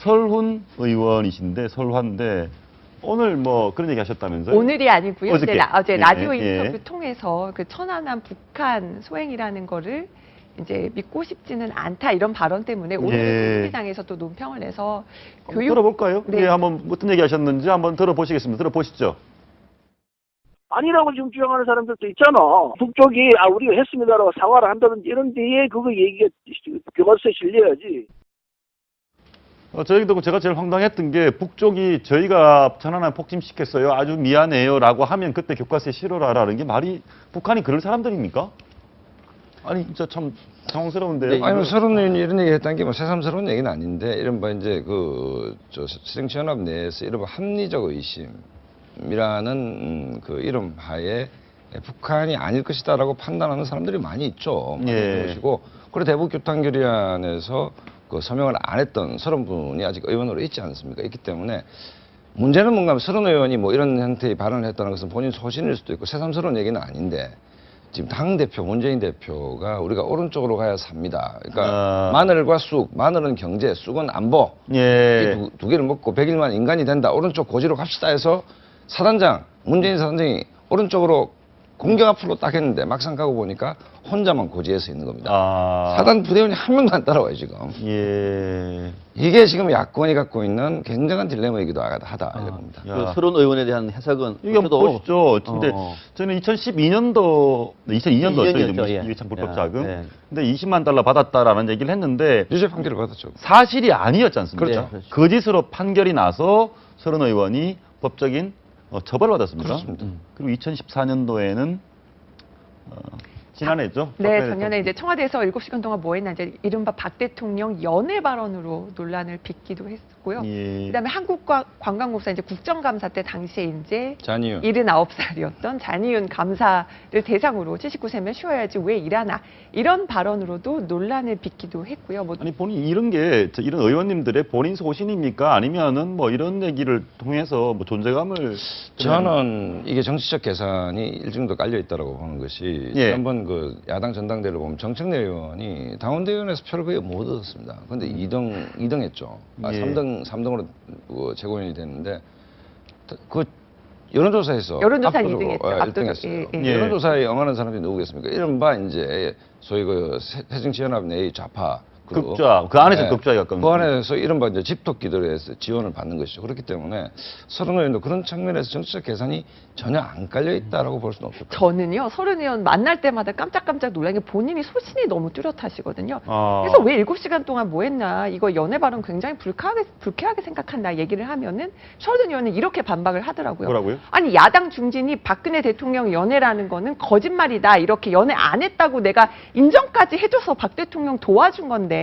설훈 의원이신데 설환인데 오늘 뭐 그런 얘기 하셨다면서요? 오늘이 아니고요. 어저께. 어제, 예, 라디오 예. 인터뷰 통해서 그 천안함 북한 소행이라는 거를 이제 믿고 싶지는 않다 이런 발언 때문에 오늘 예. 국회의장에서 또 논평을 내서 한번 교육 들어볼까요? 네. 예, 한번 어떤 얘기 하셨는지 한번 들어보시겠습니다. 들어보시죠. 아니라고 지금 주장하는 사람들도 있잖아. 북쪽이 아 우리가 했습니다라고 사과를 한다든지 이런 데에 그거 얘기가 교과서에 실려야지. 어, 저희도 제가 제일 황당했던 게 북쪽이 저희가 천안함 폭침시켰어요. 아주 미안해요 라고 하면 그때 교과서에 실어라라는 게 말이 북한이 그럴 사람들입니까? 아니 진짜 참 당황스러운데요. 네, 아니 뭐 서른 의원이 이런 얘기 했다는 게 뭐 새삼스러운 얘기는 아닌데 이른바 이제 그저 새정치연합 내에서 이른바 합리적 의심이라는 음, 그 이름 하에 북한이 아닐 것이다라고 판단하는 사람들이 많이 있죠. 많이 예. 것이고 그리고 대북 교탄 결의안에서 그 서명을 안 했던 서른 분이 아직 의원으로 있지 않습니까? 있기 때문에 문제는 뭔가 하면 서른 의원이 뭐 이런 형태의 발언을 했다는 것은 본인 소신일 수도 있고 새삼스러운 얘기는 아닌데 지금 당 대표 문재인 대표가 우리가 오른쪽으로 가야 삽니다. 그러니까 아. 마늘과 쑥, 마늘은 경제, 쑥은 안보. 예. 이 두, 두 개를 먹고 100일만 인간이 된다. 오른쪽 고지로 갑시다 해서 사단장, 문재인 사단장이 오른쪽으로 공격 앞으로 딱 했는데 막상 가고 보니까 혼자만 고지해서 있는 겁니다. 아. 사단 부대원이 한 명도 안 따라와요, 지금. 예. 이게 지금 야권이 갖고 있는 굉장한 딜레마이기도 하다, 이런 겁니다. 야. 그 서른 의원에 대한 해석은 이게 보시죠. 근데 어. 저는 2012년도, 2002년도였죠. 2002년이었죠, 예. 이게 참 불법 예, 자금. 예. 근데 20만 달러 받았다라는 얘기를 했는데 유죄 판결을 받았죠. 사실이 아니었지 않습니까? 그렇죠. 네, 그렇죠. 거짓으로 판결이 나서 서른 의원이 법적인 어, 처벌을 받았습니다. 그렇습니다. 음. 그리고 2014년도에는 어, 지난해죠. 네, 박근혜 작년에 이제 청와대에서 7시간 동안 뭐 했나 이제 이른바 박 대통령 연애 발언으로 논란을 빚기도 했었고요. 예. 그다음에 한국관광공사 이제 국정감사 때 당시에 이제 잔이윤. 79살이었던 잔이윤 감사를 대상으로 79세면 쉬어야지 왜 일하나 이런 발언으로도 논란을 빚기도 했고요. 뭐 아니 본인 이런 게 저- 이런 의원님들의 본인 소신입니까? 아니면은 뭐 이런 얘기를 통해서 뭐 존재감을 저는 이게 정치적 계산이 일정도 깔려 있다고 보는 것이 예. 지난번 그 야당 전당대회를 보면 정청래 의원이 당원대 의원에서 표를 거의 못 얻었습니다. 근데 2등 2등 했죠. 아, 예. 3등 3등으로 그 최고위원이 됐는데 그 여론조사에서 여론조사 압도적으로, 이등 했죠. 어, 압도적- 1등 했어요. 예, 예. 예. 여론조사에 응하는 사람이 누구겠습니까? 이른바 이제 소위 그 새- 새정치연합 내의 좌파 그룹. 극좌 그 안에서 네. 극좌에 가까운 그 안에서 이른바 이제 집토끼들에 서 지원을 받는 것이죠. 그렇기 때문에 서른 의원도 그런 측면에서 정치적 계산이 전혀 안 깔려 있다라고 볼 수는 없을 것 같아요. 저는요 서른 의원 만날 때마다 깜짝깜짝 놀란 게 본인이 소신이 너무 뚜렷하시거든요. 아. 그래서 왜 일곱 시간 동안 뭐 했나 이거 연애 발언 굉장히 불쾌하게 불쾌하게 생각한다 얘기를 하면은 서른 의원은 이렇게 반박을 하더라고요. 뭐라고요? 아니 야당 중진이 박근혜 대통령 연애라는 거는 거짓말이다 이렇게 연애 안 했다고 내가 인정까지 해줘서 박 대통령 도와준 건데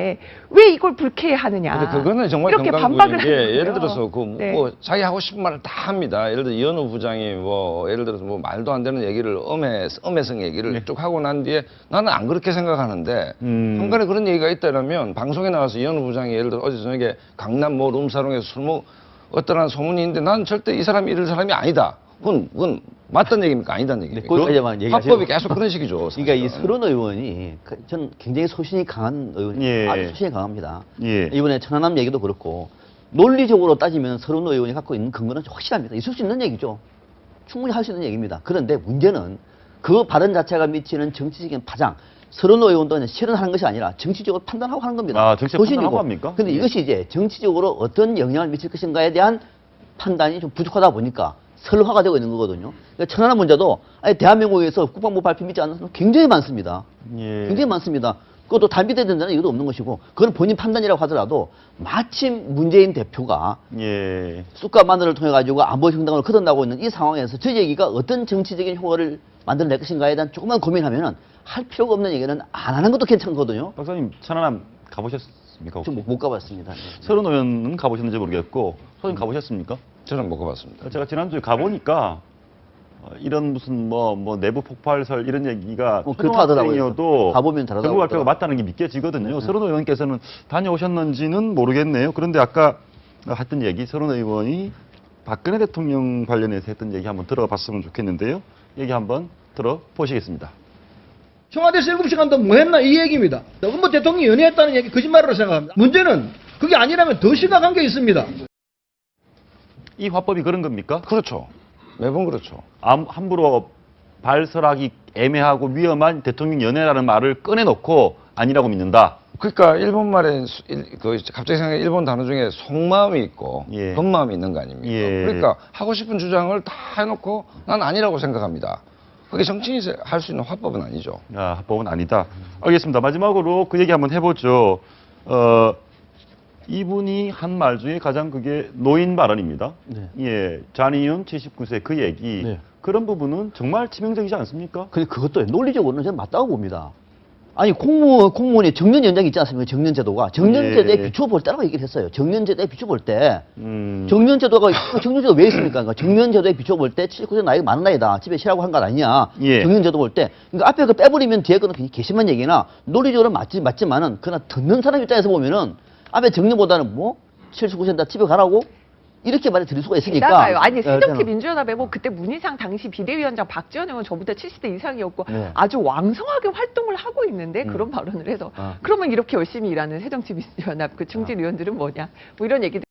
왜 이걸 불쾌해하느냐? 근데 그거는 정말 이렇게 반박을 게 하는 예를 거예요. 들어서 그뭐 네. 자기 하고 싶은 말을 다 합니다. 예를 들어 이현우 부장이 뭐 예를 들어서 뭐 말도 안 되는 얘기를 엄해 엄해성 얘기를 네. 쭉 하고 난 뒤에 나는 안 그렇게 생각하는데 음. 한간에 그런 얘기가 있다면 방송에 나와서 이현우 부장이 예를 들어 어제 저녁에 강남 뭐 룸사롱에서 술 먹, 어떠한 소문이 있는데 난 절대 이 사람이 이럴 사람이 아니다. 그건, 그건 맞다는 얘기입니까? 아니다는 네, 얘기입니까? 거기까지만 얘기하시고. 합법이 계속 그런 식이죠. 그러니까 이 사실은. 서른 의원이 그- 전 굉장히 소신이 강한 의원이 예. 아주 소신이 강합니다. 예. 이번에 천안함 얘기도 그렇고 논리적으로 따지면 서른 의원이 갖고 있는 근거는 확실합니다. 있을 수 있는 얘기죠. 충분히 할 수 있는 얘기입니다. 그런데 문제는 그 발언 자체가 미치는 정치적인 파장. 서른 의원도 실현하는 것이 아니라 정치적으로 판단하고 하는 겁니다. 아, 정치적 판단하고 합니까? 근데 예. 이것이 이제 정치적으로 어떤 영향을 미칠 것인가에 대한 판단이 좀 부족하다 보니까 설화가 되고 있는 거거든요. 그러니까 천안함 문제도 아니, 대한민국에서 국방부 발표 믿지 않는 사람 굉장히 많습니다. 예. 굉장히 많습니다. 그것도 단비돼야 된다는 이유도 없는 것이고, 그건 본인 판단이라고 하더라도, 마침 문재인 대표가 예. 쑥과 마늘을 통해 가지고 안보 정당을 거듭나고 있는 이 상황에서 저 얘기가 어떤 정치적인 효과를 만들어낼 것인가에 대한 조금만 고민하면은 할 필요가 없는 얘기는 안 하는 것도 괜찮거든요. 박사님 천안함 가보셨습니까? 좀 못 가봤습니다. 네. 서른 의원은 가보셨는지 모르겠고 소님 가보셨습니까? 저는 못 가봤습니다. 제가 지난주에 가보니까 어, 이런 무슨 뭐, 뭐 내부 폭발설 이런 얘기가 뭐 그렇다 하더라고요. 초등학생이어도 가보면 다르다고 정부 발표가 하더라고요. 맞다는 게 믿겨지거든요. 서른 의원께서는 다녀오셨는지는 모르겠네요. 그런데 아까 했던 얘기 서른 의원이 박근혜 대통령 관련해서 했던 얘기 한번 들어봤으면 좋겠는데요. 얘기 한번 들어보시겠습니다. 청와대에서 7시간 동안 뭐 했나 이 얘기입니다. 너무 뭐 대통령이 연애했다는 얘기 거짓말이라고 생각합니다. 문제는 그게 아니라면 더 심각한 게 있습니다. 이 화법이 그런 겁니까? 그렇죠. 매번 그렇죠. 암- 함부로 발설하기 애매하고 위험한 대통령 연애라는 말을 꺼내놓고 아니라고 믿는다. 그러니까 일본 말에 그 갑자기 생각해 일본 단어 중에 속마음이 있고 예. 겉마음이 있는 거 아닙니까? 예. 그러니까 하고 싶은 주장을 다 해놓고 난 아니라고 생각합니다. 그게 정치인이 할 수 있는 화법은 아니죠. 아, 합법은 아니다. 알겠습니다. 마지막으로 그 얘기 한번 해보죠. 어, 이분이 한 말 중에 가장 그게 노인 발언입니다. 네. 예, 잔이윤 79세 그 얘기. 네. 그런 부분은 정말 치명적이지 않습니까? 근데 그것도 논리적으로는 저는 맞다고 봅니다. 아니 공무원 공무원이 정년 연장이 있지 않습니까? 정년 제도가 정년 제도에 예. 비춰 볼 때라고 얘기를 했어요. 정년 제도에 비춰 볼 때 음, 정년 제도가 정년 제도 왜 있습니까? 그러니까 정년 제도에 비춰 볼 때 79세 나이가 많은 나이다. 집에 쉬라고 한거 아니냐? 예. 정년 제도 볼 때. 그러니까 앞에 그 빼버리면 뒤에 거는 그냥 개심한 얘기나 논리적으로 맞지 맞지만은 그러나 듣는 사람 입장에서 보면은 앞에 정년보다는 뭐 79세다 집에 가라고 이렇게 말해 드릴 수가 있으니까. 게다가요. 아니 예, 새정치. 민주연합에 뭐 그때 문희상 당시 비대위원장 박지원 의원 저보다 70대 이상이었고 네. 아주 왕성하게 활동을 하고 있는데 음. 그런 발언을 해서 아. 그러면 이렇게 열심히 일하는 새정치 민주연합 그 중진 의원들은 뭐냐 뭐 이런 얘기들